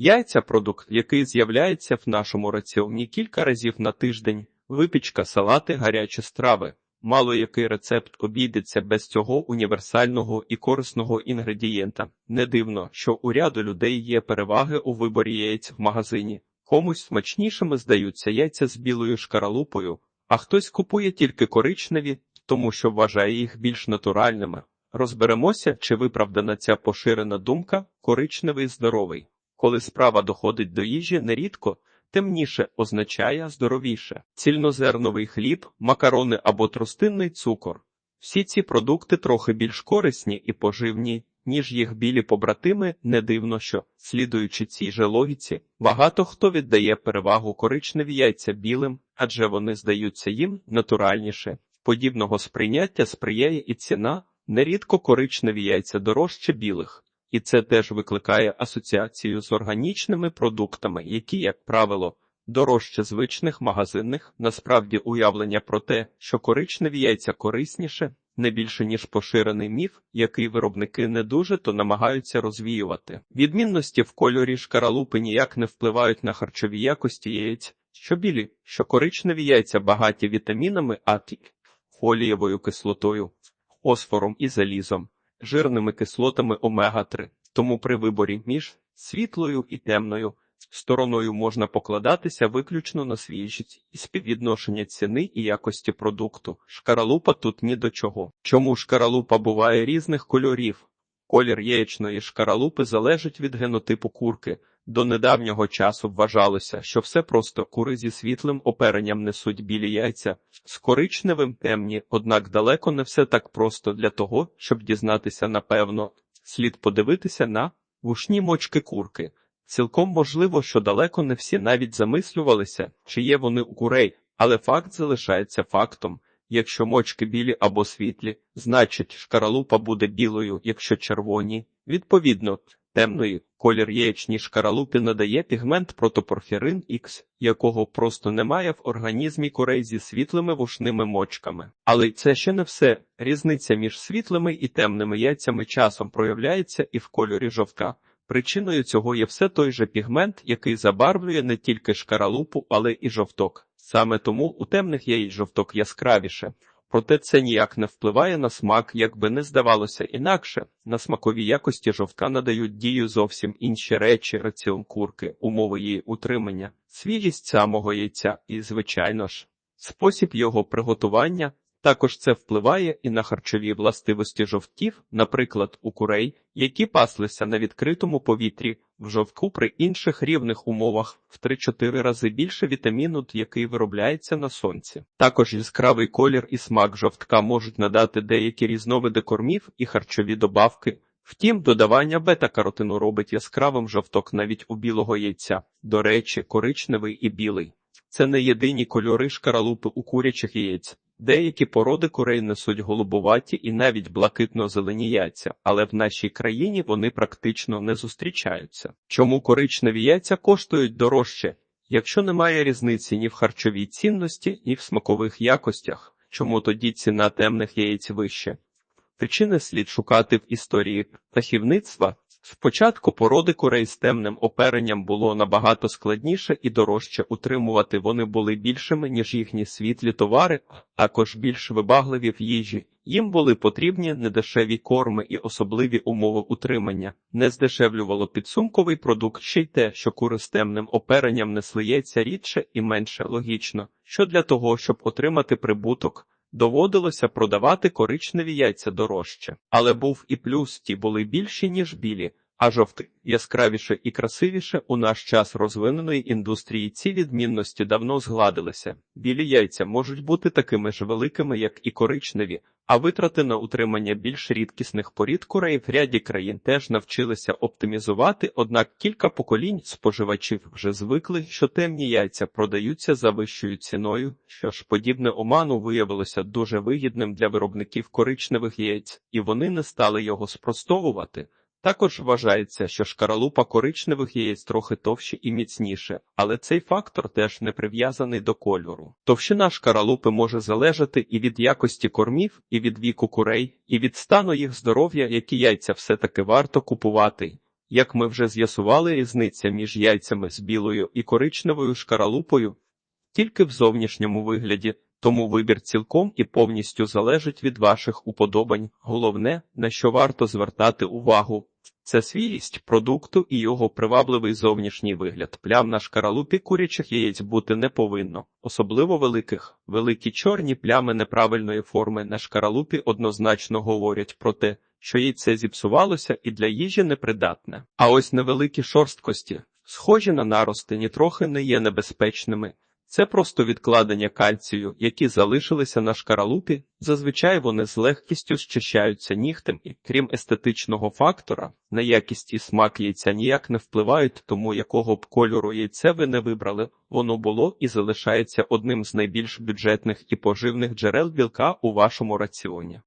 Яйця продукт, який з'являється в нашому раціоні кілька разів на тиждень, випічка, салати, гарячі страви. Мало який рецепт обійдеться без цього універсального і корисного інгредієнта. Не дивно, що у ряду людей є переваги у виборі яєць в магазині. Комусь смачнішими здаються яйця з білою шкаралупою, а хтось купує тільки коричневі, тому що вважає їх більш натуральними. Розберемося, чи виправдана ця поширена думка коричневий здоровий. Коли справа доходить до їжі, нерідко темніше означає здоровіше. Цільнозерновий хліб, макарони або тростинний цукор. Всі ці продукти трохи більш корисні і поживні, ніж їх білі побратими, не дивно, що, слідуючи цій же логіці, багато хто віддає перевагу коричневі яйця білим, адже вони здаються їм натуральніше. Подібного сприйняття сприяє і ціна, нерідко коричневі яйця дорожче білих. І це теж викликає асоціацію з органічними продуктами, які, як правило, дорожче звичних магазинних, насправді уявлення про те, що коричневі яйця корисніше, не більше ніж поширений міф, який виробники не дуже то намагаються розвіювати. Відмінності в кольорі шкаралупи ніяк не впливають на харчові якості яєць, що білі, що коричневі яйця багаті вітамінами А, фолієвою кислотою, фосфором і залізом жирними кислотами омега-3. Тому при виборі між світлою і темною стороною можна покладатися виключно на свіжість і співвідношення ціни і якості продукту. Шкаралупа тут ні до чого. Чому шкаралупа буває різних кольорів? Колір яєчної шкаралупи залежить від генотипу курки. До недавнього часу вважалося, що все просто кури зі світлим оперенням несуть білі яйця, з коричневим темні, однак далеко не все так просто для того, щоб дізнатися напевно. Слід подивитися на вушні мочки курки. Цілком можливо, що далеко не всі навіть замислювалися, чи є вони у курей, але факт залишається фактом. Якщо мочки білі або світлі, значить шкаралупа буде білою, якщо червоні. Відповідно, темної колір яєчній шкаралупі надає пігмент протопорфірин Х, якого просто немає в організмі курей зі світлими вушними мочками. Але це ще не все. Різниця між світлими і темними яйцями часом проявляється і в кольорі жовтка. Причиною цього є все той же пігмент, який забарвлює не тільки шкаралупу, але і жовток. Саме тому у темних яєць жовток яскравіше. Проте це ніяк не впливає на смак, як би не здавалося інакше. На смакові якості жовтка надають дію зовсім інші речі, раціон курки, умови її утримання, свіжість самого яйця і, звичайно ж, спосіб його приготування. Також це впливає і на харчові властивості жовтів, наприклад, у курей, які паслися на відкритому повітрі, в жовтку при інших рівних умовах в 3-4 рази більше вітаміну, який виробляється на сонці. Також яскравий колір і смак жовтка можуть надати деякі різновиди кормів і харчові добавки. Втім, додавання бета-каротину робить яскравим жовток навіть у білого яйця, до речі, коричневий і білий. Це не єдині кольори шкаралупи у курячих яєць. Деякі породи курей несуть голубуваті і навіть блакитно-зелені яйця, але в нашій країні вони практично не зустрічаються. Чому коричневі яйця коштують дорожче, якщо немає різниці ні в харчовій цінності, ні в смакових якостях? Чому тоді ціна темних яєць вище? Причини слід шукати в історії птахівництва. Спочатку породи курей з темним оперенням було набагато складніше і дорожче утримувати. Вони були більшими, ніж їхні світлі товари, а також більш вибагливі в їжі. Їм були потрібні недешеві корми і особливі умови утримання. Не здешевлювало підсумковий продукт ще й те, що кури з темним оперенням несли яйця рідше і менше логічно, що для того, щоб отримати прибуток. Доводилося продавати коричневі яйця дорожче, але був і плюс ті були більші, ніж білі, а жовти яскравіше і красивіше у наш час розвиненої індустрії ці відмінності давно згладилися. Білі яйця можуть бути такими ж великими, як і коричневі, а витрати на утримання більш рідкісних порід курей в ряді країн теж навчилися оптимізувати, однак кілька поколінь споживачів вже звикли, що темні яйця продаються за вищою ціною, що ж подібне оману виявилося дуже вигідним для виробників коричневих яєць, і вони не стали його спростовувати. Також вважається, що шкаралупа коричневих яєць трохи товщі і міцніше, але цей фактор теж не прив'язаний до кольору. Товщина шкаралупи може залежати і від якості кормів, і від віку курей, і від стану їх здоров'я, які яйця все-таки варто купувати. Як ми вже з'ясували, різниця між яйцями з білою і коричневою шкаралупою тільки в зовнішньому вигляді, тому вибір цілком і повністю залежить від ваших уподобань. Головне, на що варто звертати увагу, це свіжість продукту і його привабливий зовнішній вигляд. Плям на шкаралупі курячих яєць бути не повинно, особливо великих. Великі чорні плями неправильної форми на шкаралупі однозначно говорять про те, що яйце зіпсувалося і для їжі непридатне. А ось невеликі шорсткості, схожі на нарости, нітрохи не є небезпечними. Це просто відкладення кальцію, які залишилися на шкаралупі. Зазвичай вони з легкістю зчищаються нігтем і, крім естетичного фактора, на якість і смак яйця ніяк не впливають, тому якого б кольору яйце ви не вибрали, воно було і залишається одним з найбільш бюджетних і поживних джерел білка у вашому раціоні.